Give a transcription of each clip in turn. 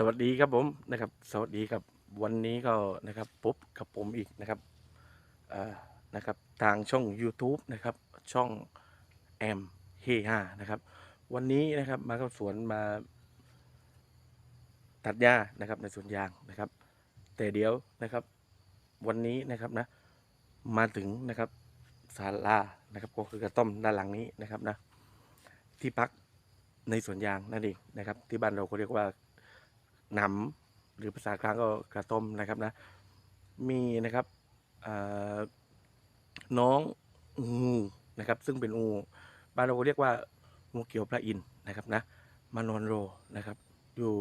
สวัสดีครับผมนะครับ สวัสดีครับวันนี้ก็นะครับพบกับผมอีกนะครับนะครับทางช่อง YouTube นะครับช่องแอมเฮฮานะครับวันนี้นะครับมาเข้าสวนมา ตัดหญ้านะครับในสวนยางนะครับ แต่เดี๋ยวนะครับวันนี้นะครับนะมาถึงนะครับศาลานะครับก็คือกระต้อมด้านหลังนี้นะครับนะที่พักในสวนยางนั่นเองนะครับ ที่บ้านเราก็เรียกว่า หนำหรือภาษากลางก็กระต้มนะครับนะมีนะครับน้องงูนะครับซึ่งเป็นงูบ้านเราก็เรียกว่างูเขียวพระอินนะครับนะมานอนโรนะครับ อยู่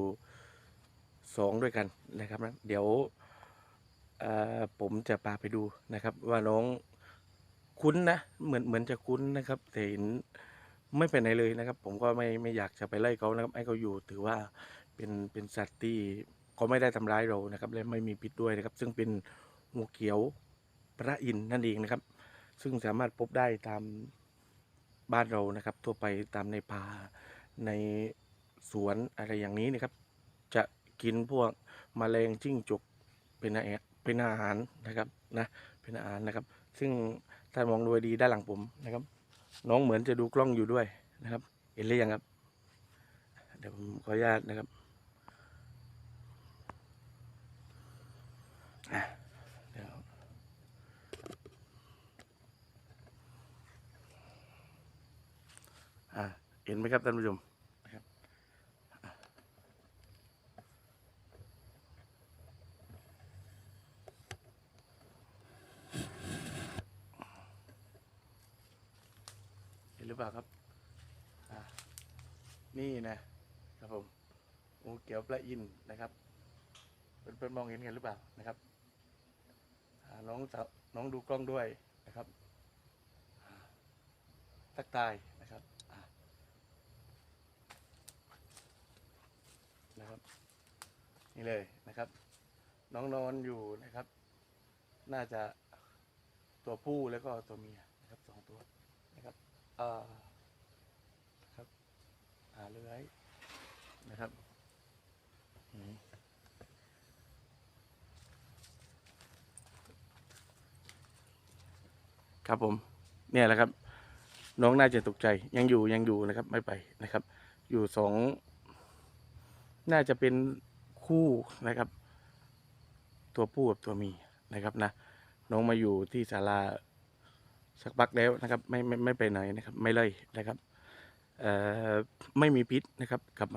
สองด้วยกันนะครับนะเดี๋ยวผมจะพาไปดูนะครับ ว่าน้องคุ้นนะเหมือนเหมือนจะคุ้นนะครับแต่เห็นไม่ไปไหนเลยนะครับ ผมก็ไม่ไม่อยากจะไปไล่เขานะครับให้เขาอยู่ถือว่า เป็นเป็นสัตว์ที่เขาไม่ได้ทำร้ายเรานะครับ และไม่มีพิษด้วยนะครับ ซึ่งเป็นงูเขียวพระอินทร์นั่นเองนะครับ ซึ่งสามารถพบได้ตามบ้านเรานะครับ ทั่วไปตามในป่าในสวนอะไรอย่างนี้นะครับ จะกินพวกแมลงจิ้งจกเป็นอาหารเป็นอาหารนะครับนะเป็นอาหารนะครับ ซึ่งถ้ามองดูดีด้านหลังผมนะครับ น้องเหมือนจะดูกล้องอยู่ด้วยนะครับ เห็นหรือยังครับ เดี๋ยวผมขออนุญาตนะครับอะเดี๋ยว อะเห็นไหมครับท่านผู้ชมนะครับอะเห็นหรือเปล่าครับอะนี่นะครับผมงูเขียวปลาอินทร์นะครับเพื่อนๆมองเห็นกันหรือเปล่านะครับอ่าน้องสาวน้องดูกล้องด้วยนะครับอ่าทักทายนะครับอะนะครับ นี่เลยนะครับ น้องนอนอยู่นะครับ น่าจะตัวผู้แล้วก็ตัวเมียนะครับสองตัวนะครับเอ่อครับหาเลื้อยนะครับครับผมเนี่ยแหละครับ น้องน่าจะตกใจยังอยู่ยังอยู่นะครับ ไม่ไปนะครับ อยู่สองน่าจะเป็น คู่นะครับ ตัวผู้กับตัวเมียนะครับนะน้องมาอยู่ที่ศาลาสักพักแล้วนะครับ ไม่ไม่ไม่ไปไหนนะครับ ไม่เลยนะครับเอ่อไม่มีพิษนะครับกลับ